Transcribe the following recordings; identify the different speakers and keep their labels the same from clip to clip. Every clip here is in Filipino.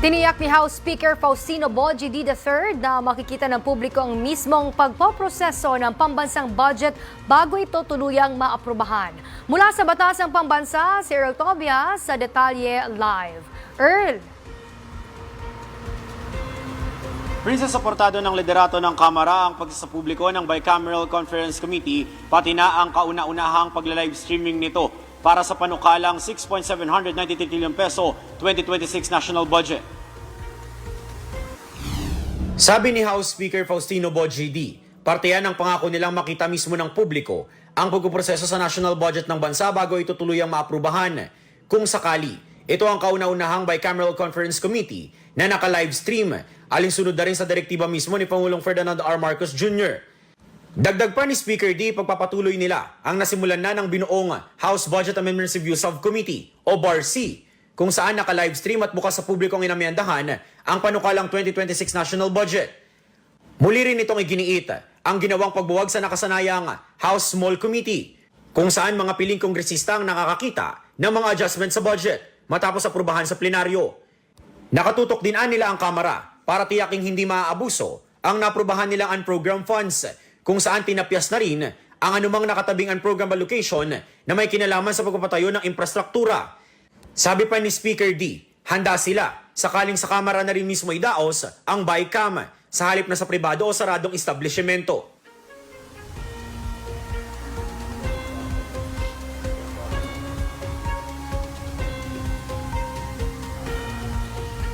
Speaker 1: Tiniyak ni House Speaker Faustino Boji D. III na makikita ng publiko ang mismong pagpoproseso ng pambansang budget bago ito tuluyang maaprubahan. Mula sa Batasang Pambansa, si Earl Tobias sa Detalye Live. Earl,
Speaker 2: Princess suportado ng liderato ng Kamara ang pagsasapubliko ng Bicameral Conference Committee pati na ang kauna-unahang pagla-live streaming nito para sa panukalang 6.793 trillion peso 2026 national budget.
Speaker 3: Sabi ni House Speaker Faustino Boji D, parte yan ng pangako nilang makita mismo ng publiko ang pagpuproseso sa national budget ng bansa bago ito tuluyang maaprubahan. Kung sakali, ito ang kauna-unahang Bicameral Conference Committee na naka-live stream alinsunod na rin sa direktiba mismo ni Pangulong Ferdinand R. Marcos Jr. Dagdag pa ni Speaker D, pagpapatuloy nila ang nasimulan na ng binuong House Budget Amendments Review Subcommittee o BARC kung saan naka-live stream at bukas sa publikong inamyandahan ang panukalang 2026 national budget. Muli rin itong iginiit ang ginawang pagbuwag sa nakasanayang House Small Committee kung saan mga piling kongresista ang nakakakita ng mga adjustment sa budget matapos aprubahan sa plenaryo. Nakatutok din nila ang Kamara para tiyaking hindi maaabuso ang naprubahan nilang unprogrammed funds kung saan tinapyas na rin ang anumang nakatabing unprogrammed allocation na may kinalaman sa pagpapatayo ng infrastruktura. Sabi pa ni Speaker D, handa sila sakaling sa Kamara na rin mismo idaos ang BICAM sa halip na sa pribado o saradong establishmento.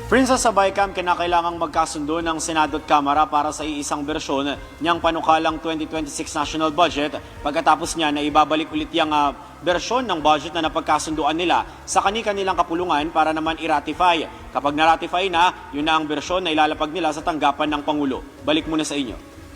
Speaker 2: Princess sa BICAM kinakailangang magkasundo ng Senado at Kamara para sa iisang bersyon niyang panukalang 2026 national budget. Pagkatapos niya na ibabalik ulit yung ah, bersyon ng budget na napagkasunduan nila sa kani-kanilang kapulungan para naman i-ratify. Kapag na-ratify na, yun na ang bersyon na ilalapag nila sa tanggapan ng Pangulo. Balik muna sa inyo.